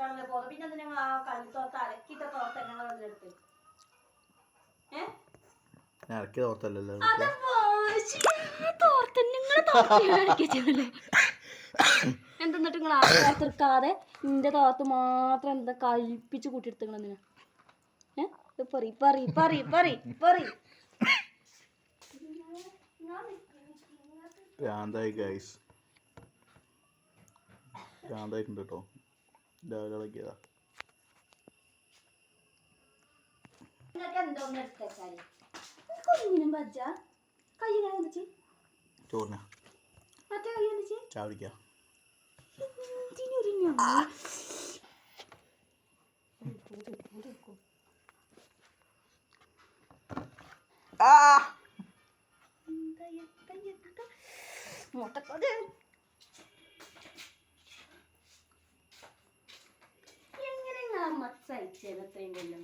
വെള്ള പോകുന്നത്. പിന്നെ എന്തിനാ നിങ്ങൾ ആ കല്ലിത്തോർത്ത് തോർത്ത് അലക്കിട്ട തോർത്ത് ഞങ്ങൾ അതിലെടുത്ത് അത് വാശി. തോർത്ത് നിങ്ങൾ തോർത്ത് ഞാൻ ഇറക്കി വെച്ചതല്ലേ. എന്തെന്നിട്ട് നിങ്ങൾ ആ തീർക്കാതെ നിന്റെ തോർത്ത് മാത്രം എന്താ കഴിപ്പിച്ച് കൂട്ടിയെടുത്തു എന്തിനാ? പറി പറി പറി പറി പറി. ഭ്രാന്തായി ഗൈസ് ഭ്രാന്തായിട്ടുണ്ട് കേട്ടോ. വെച്ച് ചോറിന. ചാവിടിക്കാം എന്തിനൊരു മുട്ടക്കത് എങ്ങനെ